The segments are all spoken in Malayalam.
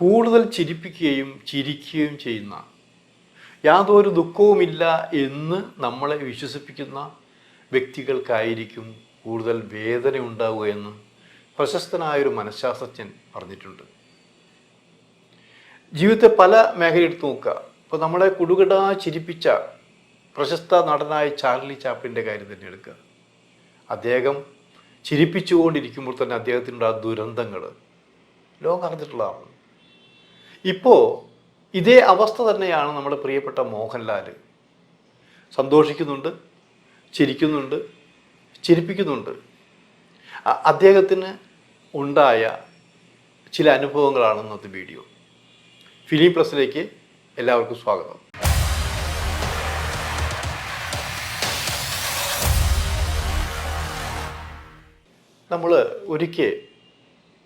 കൂടുതൽ ചിരിപ്പിക്കുകയും ചിരിക്കുകയും ചെയ്യുന്ന യാതൊരു ദുഃഖവുമില്ല എന്ന് നമ്മളെ വിശ്വസിപ്പിക്കുന്ന വ്യക്തികൾക്കായിരിക്കും കൂടുതൽ വേദന ഉണ്ടാവുക എന്ന് പ്രശസ്തനായൊരു മനഃശാസ്ത്രജ്ഞൻ പറഞ്ഞിട്ടുണ്ട്. ജീവിതത്തെ പല മേഖല എടുത്ത് നോക്കുക. ഇപ്പോൾ നമ്മളെ കുടുകിടാ ചിരിപ്പിച്ച പ്രശസ്ത നടനായ ചാർലി ചാപ്പിന്റെ കാര്യം തന്നെ എടുക്കുക. അദ്ദേഹം ചിരിപ്പിച്ചുകൊണ്ടിരിക്കുമ്പോൾ തന്നെ അദ്ദേഹത്തിന്റെ ആ ദുരന്തങ്ങൾ ലോകം അറിഞ്ഞിട്ടുള്ളതാണ് ഇപ്പോൾ ഇതേ അവസ്ഥ തന്നെയാണ് നമ്മുടെ പ്രിയപ്പെട്ട മോഹൻലാൽ സന്തോഷിക്കുന്നുണ്ട് ചിരിക്കുന്നുണ്ട് ചിരിപ്പിക്കുന്നുണ്ട്. അദ്ദേഹത്തിന് ഉണ്ടായ ചില അനുഭവങ്ങളാണ് ഇന്നത്തെ വീഡിയോ. ഫിലിം പ്ലസിലേക്ക് എല്ലാവർക്കും സ്വാഗതം. നമ്മൾ ഒരിക്കൽ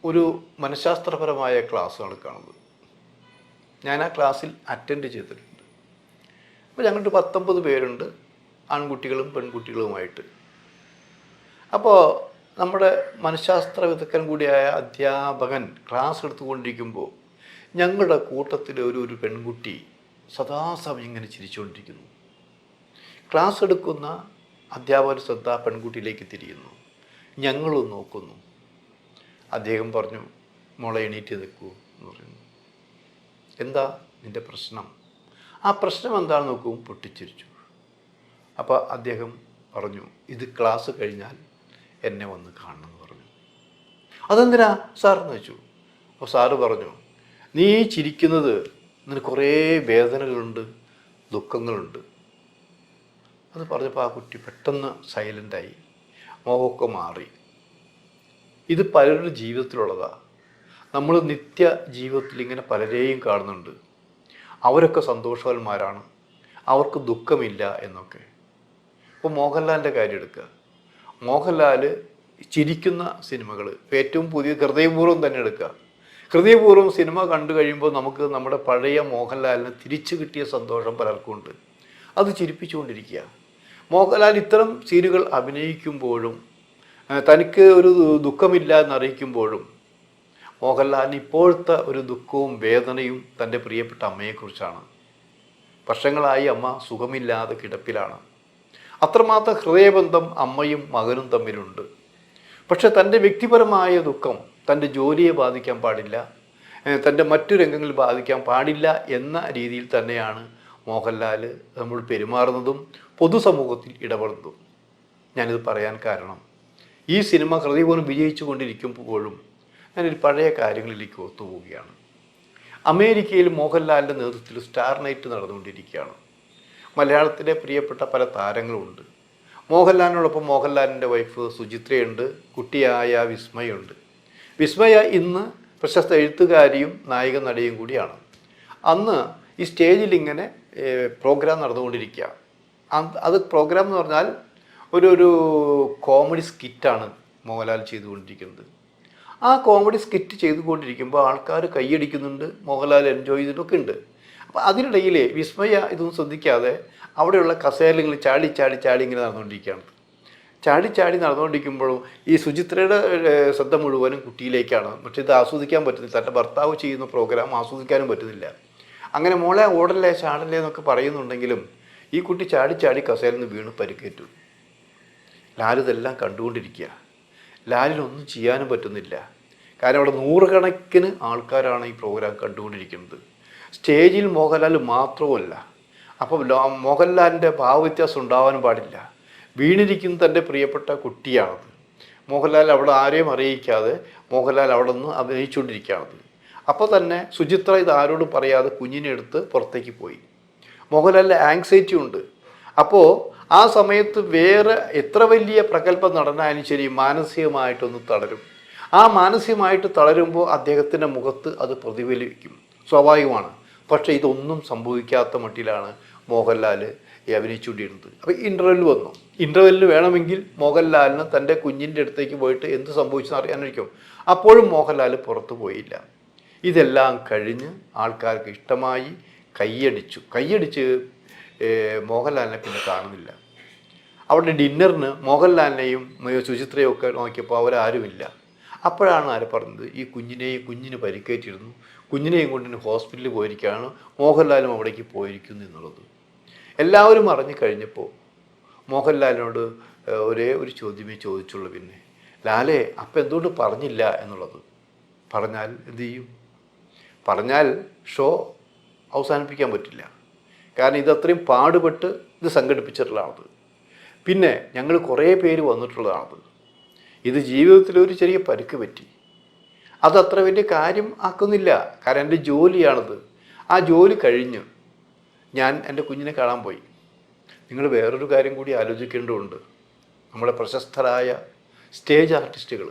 ഒരു മനഃശാസ്ത്രപരമായ ക്ലാസ്സാണ് കാണുന്നത്. ഞാൻ ആ ക്ലാസ്സിൽ അറ്റൻഡ് ചെയ്തിട്ടുണ്ട്. അപ്പോൾ ഞങ്ങളുടെ പത്തൊമ്പത് പേരുണ്ട് ആൺകുട്ടികളും പെൺകുട്ടികളുമായിട്ട്. അപ്പോൾ നമ്മുടെ മനഃശാസ്ത്ര വിദഗ്ധൻ കൂടിയായ അധ്യാപകൻ ക്ലാസ് എടുത്തുകൊണ്ടിരിക്കുമ്പോൾ ഞങ്ങളുടെ കൂട്ടത്തിലെ ഒരു ഒരു പെൺകുട്ടി സദാസമയം ഇങ്ങനെ ചിരിച്ചുകൊണ്ടിരിക്കുന്നു. ക്ലാസ് എടുക്കുന്ന അധ്യാപകൻ ശ്രദ്ധ പെൺകുട്ടിയിലേക്ക് തിരിയുന്നു. ഞങ്ങളും നോക്കുന്നു. അദ്ദേഹം പറഞ്ഞു മോളെ എണീറ്റ് നിൽക്കൂ എന്ന് പറയുന്നു എന്താ നിന്റെ പ്രശ്നം? ആ പ്രശ്നം എന്താണെന്ന് നോക്കും പൊട്ടിച്ചിരിച്ചു. അപ്പോൾ അദ്ദേഹം പറഞ്ഞു ഇത് ക്ലാസ് കഴിഞ്ഞാൽ എന്നെ വന്ന് കാണണമെന്ന് പറഞ്ഞു. അതെന്തിനാ സാറെന്ന് വെച്ചു അപ്പോൾ സാറ് പറഞ്ഞു നീ ചിരിക്കുന്നത് നിനക്ക് കുറേ വേദനകളുണ്ട് ദുഃഖങ്ങളുണ്ട്. അത് പറഞ്ഞപ്പോൾ ആ കുട്ടി പെട്ടെന്ന് സൈലന്റായി മോഹമൊക്കെ മാറി. ഇത് പലരുടെ ജീവിതത്തിലുള്ളതാണ് നമ്മൾ നിത്യ ജീവിതത്തിൽ ഇങ്ങനെ പലരെയും കാണുന്നുണ്ട്. അവരൊക്കെ സന്തോഷവാന്മാരാണ്. അവർക്ക് ദുഃഖമില്ല എന്നൊക്കെ. ഇപ്പോൾ മോഹൻലാലിന്റെ കാര്യം എടുക്കുക. മോഹൻലാൽ ചിരിക്കുന്ന സിനിമകൾ ഏറ്റവും പുതിയ ഹൃദയപൂർവം തന്നെ എടുക്കുക. ഹൃദയപൂർവം സിനിമ കണ്ടു കഴിയുമ്പോൾ നമുക്ക് നമ്മുടെ പഴയ മോഹൻലാലിന് തിരിച്ചു കിട്ടിയ സന്തോഷം പലർക്കും ഉണ്ട്. അത് ചിരിപ്പിച്ചുകൊണ്ടിരിക്കുക. മോഹൻലാൽ ഇത്തരം സീനുകൾ അഭിനയിക്കുമ്പോഴും തനിക്ക് ഒരു ദുഃഖമില്ല എന്നറിയിക്കുമ്പോഴും മോഹൻലാലിന് ഇപ്പോഴത്തെ ഒരു ദുഃഖവും വേദനയും തന്റെ പ്രിയപ്പെട്ട അമ്മയെക്കുറിച്ചാണ്. വർഷങ്ങളായി അമ്മ സുഖമില്ലാതെ കിടപ്പിലാണ്. അത്രമാത്രം ഹൃദയബന്ധം അമ്മയും മകനും തമ്മിലുണ്ട്. പക്ഷെ തന്റെ വ്യക്തിപരമായ ദുഃഖം തന്റെ ജോലിയെ ബാധിക്കാൻ പാടില്ല തന്റെ മറ്റു രംഗങ്ങളിൽ ബാധിക്കാൻ പാടില്ല എന്ന രീതിയിൽ തന്നെയാണ് മോഹൻലാൽ നമ്മൾ പെരുമാറുന്നതും പൊതുസമൂഹത്തിൽ ഇടപെടുന്നതും. ഞാനിത് പറയാൻ കാരണം ഈ സിനിമ ഹൃദയപൂർവം വിജയിച്ചു കൊണ്ടിരിക്കുമ്പോഴും ഞാനൊരു പഴയ കാര്യങ്ങളിലേക്ക് ഒത്തുപോവുകയാണ്. അമേരിക്കയിൽ മോഹൻലാലിന്റെ നേതൃത്വത്തിൽ സ്റ്റാർ നൈറ്റ് നടന്നുകൊണ്ടിരിക്കുകയാണ്. മലയാളത്തിലെ പ്രിയപ്പെട്ട പല താരങ്ങളുമുണ്ട് മോഹൻലാലിനോടൊപ്പം മോഹൻലാലിന്റെ വൈഫ് സുചിത്രയുണ്ട് കുട്ടിയായ വിസ്മയുണ്ട്. വിസ്മയ ഇന്ന് പ്രശസ്ത എഴുത്തുകാരിയും നായിക നടിയും കൂടിയാണ്. അന്ന് ഈ സ്റ്റേജിൽ ഇങ്ങനെ പ്രോഗ്രാം നടന്നുകൊണ്ടിരിക്കുക. അത് പ്രോഗ്രാം എന്ന് പറഞ്ഞാൽ ഒരു ഒരു കോമഡി സ്കിറ്റാണ് മോഹൻലാൽ ചെയ്തുകൊണ്ടിരിക്കുന്നത്. ആ കോമഡി സ്കിറ്റ് ചെയ്തുകൊണ്ടിരിക്കുമ്പോൾ ആൾക്കാർ കൈയടിക്കുന്നുണ്ട് മോഹൻലാൽ എൻജോയ് ചെയ്തിട്ടൊക്കെ ഉണ്ട്. അപ്പോൾ അതിനിടയിൽ വിസ്മയ ഇതൊന്നും ശ്രദ്ധിക്കാതെ അവിടെയുള്ള കസേരകൾ ചാടി ചാടി ചാടി ഇങ്ങനെ നടന്നുകൊണ്ടിരിക്കുകയാണ്. ചാടി ചാടി നടന്നുകൊണ്ടിരിക്കുമ്പോഴും ഈ സുചിത്രയുടെ ശ്രദ്ധ മുഴുവനും കുട്ടിയിലേക്കാണ്. പക്ഷേ ഇത് ആസ്വദിക്കാൻ പറ്റുന്നില്ല. തന്റെ ഭർത്താവ് ചെയ്യുന്ന പ്രോഗ്രാം ആസ്വദിക്കാനും പറ്റുന്നില്ല. അങ്ങനെ മോളെ ഓടല്ലേ ചാടല്ലേ എന്നൊക്കെ പറയുന്നുണ്ടെങ്കിലും ഈ കുട്ടി ചാടി ചാടി കസേരയിൽ നിന്ന് വീണ് പരിക്കേറ്റു. ലാലിതെല്ലാം കണ്ടുകൊണ്ടിരിക്കുക. ലാലിനൊന്നും ചെയ്യാനും പറ്റുന്നില്ല. കാരണം അവിടെ നൂറുകണക്കിന് ആൾക്കാരാണ് ഈ പ്രോഗ്രാം കണ്ടുകൊണ്ടിരിക്കുന്നത്. സ്റ്റേജിൽ മോഹൻലാൽ മാത്രമല്ല അപ്പോൾ മോഹൻലാലിന്റെ ഭാവവ്യത്യാസം ഉണ്ടാവാനും പാടില്ല. വീണിരിക്കുന്ന തന്റെ പ്രിയപ്പെട്ട കുട്ടിയാണത്. മോഹൻലാൽ അവിടെ ആരെയും അറിയിക്കാതെ മോഹൻലാൽ അവിടെ നിന്ന് അഭിനയിച്ചുകൊണ്ടിരിക്കുകയാണത് അപ്പോൾ തന്നെ സുചിത്ര ഇത് ആരോടും പറയാതെ കുഞ്ഞിനെ എടുത്ത് പുറത്തേക്ക് പോയി. മോഹൻലാലിന്റെ ആങ്സൈറ്റി ഉണ്ട്. അപ്പോൾ ആ സമയത്ത് വേറെ എത്ര വലിയ പ്രഗത്ഭ നടനായാലും ശരി മാനസികമായിട്ടൊന്ന് തളരും. ആ മാനസികമായിട്ട് തളരുമ്പോൾ അദ്ദേഹത്തിന്റെ മുഖത്ത് അത് പ്രതിഫലിക്കും. സ്വാഭാവികമാണ്. പക്ഷേ ഇതൊന്നും സംഭവിക്കാത്ത മട്ടിലാണ് മോഹൻലാൽ അഭിനയിച്ചുകൊണ്ടിരുന്നത്. അപ്പോൾ ഇന്റർവെല്ലിൽ വന്നു. ഇന്റർവെല്ലിൽ വേണമെങ്കിൽ മോഹൻലാലിന് തന്റെ കുഞ്ഞിന്റെ അടുത്തേക്ക് പോയിട്ട് എന്ത് സംഭവിച്ചെന്ന് അറിയാനായിരിക്കും. അപ്പോഴും മോഹൻലാൽ പുറത്തു പോയില്ല. ഇതെല്ലാം കഴിഞ്ഞ് ആൾക്കാർക്ക് ഇഷ്ടമായി കൈയടിച്ചു. കൈയടിച്ച് മോഹൻലാലിനെ പിന്നെ കാണുന്നില്ല. അവിടെ ഡിന്നറിന് മോഹൻലാലിനെയും ശുചിത്രയും ഒക്കെ നോക്കിയപ്പോൾ അവരാരുമില്ല. അപ്പോഴാണ് ആര് പറഞ്ഞത് ഈ കുഞ്ഞിനെയും കുഞ്ഞിന് പരിക്കേറ്റിരുന്നു. കുഞ്ഞിനെയും കൊണ്ട് ഹോസ്പിറ്റലിൽ പോയിരിക്കുകയാണ് മോഹൻലാലും അവിടേക്ക് പോയിരിക്കുന്നു എന്നുള്ളത്. എല്ലാവരും അറിഞ്ഞു കഴിഞ്ഞപ്പോൾ മോഹൻലാലിനോട് ഒരേ ഒരു ചോദ്യമേ ചോദിച്ചുള്ളൂ പിന്നെ. ലാലെ അപ്പം എന്തുകൊണ്ട് പറഞ്ഞില്ല എന്നുള്ളത്. പറഞ്ഞാൽ എന്ത് ചെയ്യും? പറഞ്ഞാൽ ഷോ അവസാനിപ്പിക്കാൻ പറ്റില്ല. കാരണം ഇതത്രയും പാടുപെട്ട് ഇത് സംഘടിപ്പിച്ചിട്ടുള്ളതാണത് പിന്നെ ഞങ്ങൾ കുറേ പേര് വന്നിട്ടുള്ളതാണത് ഇത് ജീവിതത്തിൽ ഒരു ചെറിയ പരുക്ക് പറ്റി. അത് അത്ര വലിയ കാര്യം ആക്കുന്നില്ല. കാരണം എന്റെ ജോലിയാണത്. ആ ജോലി കഴിഞ്ഞ് ഞാൻ എന്റെ കുഞ്ഞിനെ കാണാൻ പോയി. നിങ്ങൾ വേറൊരു കാര്യം കൂടി ആലോചിക്കേണ്ടതുണ്ട്. നമ്മുടെ പ്രശസ്തരായ സ്റ്റേജ് ആർട്ടിസ്റ്റുകൾ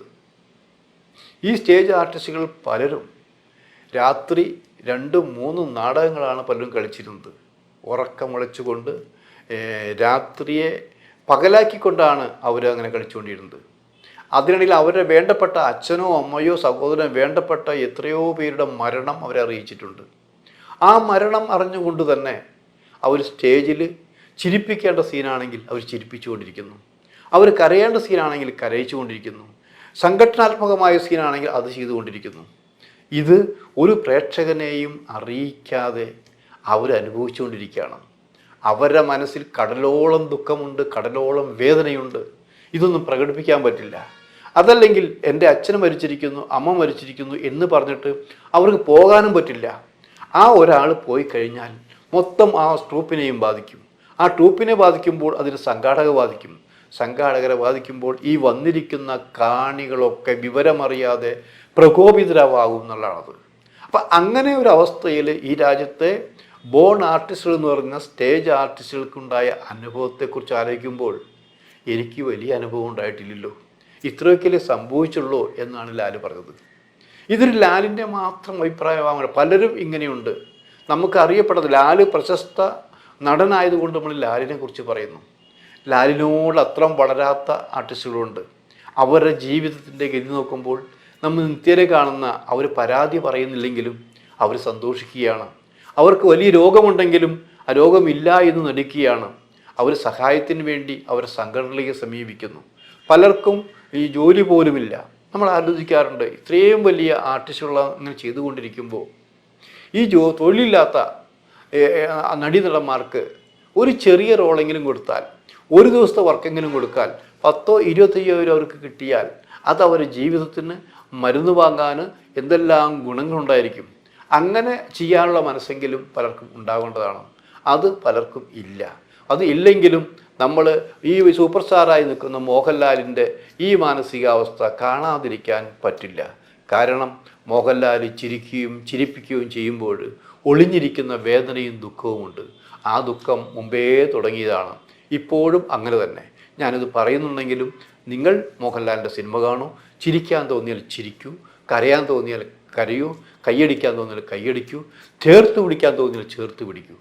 ഈ സ്റ്റേജ് ആർട്ടിസ്റ്റുകൾ പലരും രാത്രി രണ്ടും മൂന്നും നാടകങ്ങളാണ് പലരും കളിച്ചിരുന്നത്. ഉറക്കമുളച്ചുകൊണ്ട് രാത്രിയെ പകലാക്കിക്കൊണ്ടാണ് അവർ അങ്ങനെ കളിച്ചുകൊണ്ടിരുന്നത്. അതിനിടയിൽ അവരുടെ വേണ്ടപ്പെട്ട അച്ഛനോ അമ്മയോ സഹോദരനോ വേണ്ടപ്പെട്ട എത്രയോ പേരുടെ മരണം അവരെ അറിയിച്ചിട്ടുണ്ട്. ആ മരണം അറിഞ്ഞുകൊണ്ട് തന്നെ അവർ സ്റ്റേജിൽ ചിരിപ്പിക്കേണ്ട സീനാണെങ്കിൽ അവർ ചിരിപ്പിച്ചുകൊണ്ടിരിക്കുന്നു. അവർ കരയേണ്ട സീനാണെങ്കിൽ കരയിച്ചുകൊണ്ടിരിക്കുന്നു. സംഘടനാത്മകമായ സീനാണെങ്കിൽ അത് ചെയ്തുകൊണ്ടിരിക്കുന്നു. ഇത് ഒരു പ്രേക്ഷകനെയും അറിയിക്കാതെ അവരനുഭവിച്ചുകൊണ്ടിരിക്കുകയാണ് അവരുടെ മനസ്സിൽ കടലോളം ദുഃഖമുണ്ട് കടലോളം വേദനയുണ്ട്. ഇതൊന്നും പ്രകടിപ്പിക്കാൻ പറ്റില്ല. അതല്ലെങ്കിൽ എന്റെ അച്ഛൻ മരിച്ചിരിക്കുന്നു അമ്മ മരിച്ചിരിക്കുന്നു എന്ന് പറഞ്ഞിട്ട് അവർക്ക് പോകാനും പറ്റില്ല. ആ ഒരാൾ പോയി കഴിഞ്ഞാൽ മൊത്തം ആ ട്രൂപ്പിനെയും ബാധിക്കും. ആ ട്രൂപ്പിനെ ബാധിക്കുമ്പോൾ അതിന് സംഘാടക ബാധിക്കും. സംഘാടകരെ ബാധിക്കുമ്പോൾ ഈ വന്നിരിക്കുന്ന കാണികളൊക്കെ വിവരമറിയാതെ പ്രകോപിതരാവാകും എന്നുള്ളതാണത്. അപ്പം അങ്ങനെ ഒരു അവസ്ഥയിൽ ഈ രാജ്യത്തെ ബോൺ ആർട്ടിസ്റ്റുകൾ എന്ന് പറയുന്ന സ്റ്റേജ് ആർട്ടിസ്റ്റുകൾക്കുണ്ടായ അനുഭവത്തെക്കുറിച്ച് ആലോചിക്കുമ്പോൾ എനിക്ക് വലിയ അനുഭവം ഉണ്ടായിട്ടില്ലല്ലോ. ഇത്രയൊക്കെയല്ലേ സംഭവിച്ചുള്ളൂ എന്നാണ് ലാൽ പറഞ്ഞത്. ഇതൊരു ലാലിന്റെ മാത്രം അഭിപ്രായമാകണം പലരും ഇങ്ങനെയുണ്ട്. നമുക്ക് അറിയപ്പെട്ടത് ലാൽ പ്രശസ്ത നടനായതുകൊണ്ട് നമ്മൾ ലാലിനെ കുറിച്ച് പറയുന്നു. ലാലിനോട് അത്രം വളരാത്ത ആർട്ടിസ്റ്റുകളുണ്ട്. അവരുടെ ജീവിതത്തിന്റെ ഗതി നോക്കുമ്പോൾ നമ്മൾ നിത്യരെ കാണുന്ന അവർ പരാതി പറയുന്നില്ലെങ്കിലും അവർ സന്തോഷിക്കുകയാണ്. അവർക്ക് വലിയ രോഗമുണ്ടെങ്കിലും ആ രോഗമില്ല എന്ന് നടിക്കുകയാണ്. അവർ സഹായത്തിന് വേണ്ടി അവർ സംഘടനയെ സമീപിക്കുന്നു. പലർക്കും ഈ ജോലി പോലുമില്ല. നമ്മൾ ആലോചിക്കാറുണ്ട് ഇത്രയും വലിയ ആർട്ടിസ്റ്റുകൾ ഇങ്ങനെ ചെയ്തുകൊണ്ടിരിക്കുമ്പോൾ ഈ ജോ തൊഴിലില്ലാത്ത നടീനടന്മാർക്ക് ഒരു ചെറിയ റോളെങ്കിലും കൊടുത്താൽ ഒരു ദിവസത്തെ വർക്കെങ്കിലും കൊടുത്താൽ പത്തോ ഇരുപത്തയ്യായിരം അവർക്ക് കിട്ടിയാൽ അത് അവരുടെ ജീവിതത്തിന് മരുന്ന് വാങ്ങാൻ എന്തെല്ലാം ഗുണങ്ങളുണ്ടായിരിക്കും. അങ്ങനെ ചെയ്യാനുള്ള മനസ്സെങ്കിലും പലർക്കും ഉണ്ടാകേണ്ടതാണ്. അത് പലർക്കും ഇല്ല. അത് ഇല്ലെങ്കിലും നമ്മൾ ഈ സൂപ്പർ സ്റ്റാറായി നിൽക്കുന്ന മോഹൻലാലിന്റെ ഈ മാനസികാവസ്ഥ കാണാതിരിക്കാൻ പറ്റില്ല. കാരണം മോഹൻലാൽ ചിരിക്കുകയും ചിരിപ്പിക്കുകയും ചെയ്യുമ്പോൾ ഒളിഞ്ഞിരിക്കുന്ന വേദനയും ദുഃഖവുമുണ്ട്. ആ ദുഃഖം മുമ്പേ തുടങ്ങിയതാണ്. ഇപ്പോഴും അങ്ങനെ തന്നെ. ഞാനിത് പറയുന്നുണ്ടെങ്കിലും നിങ്ങൾ മോഹൻലാലിന്റെ സിനിമ കാണൂ. ചിരിക്കാൻ തോന്നിയാൽ ചിരിക്കൂ. കരയാൻ തോന്നിയാൽ കരയൂ കൈയടിക്കാൻ തോന്നിയാൽ കൈയടിക്കൂ ചേർത്ത് പിടിക്കാൻ തോന്നിയാൽ ചേർത്ത് പിടിക്കൂ.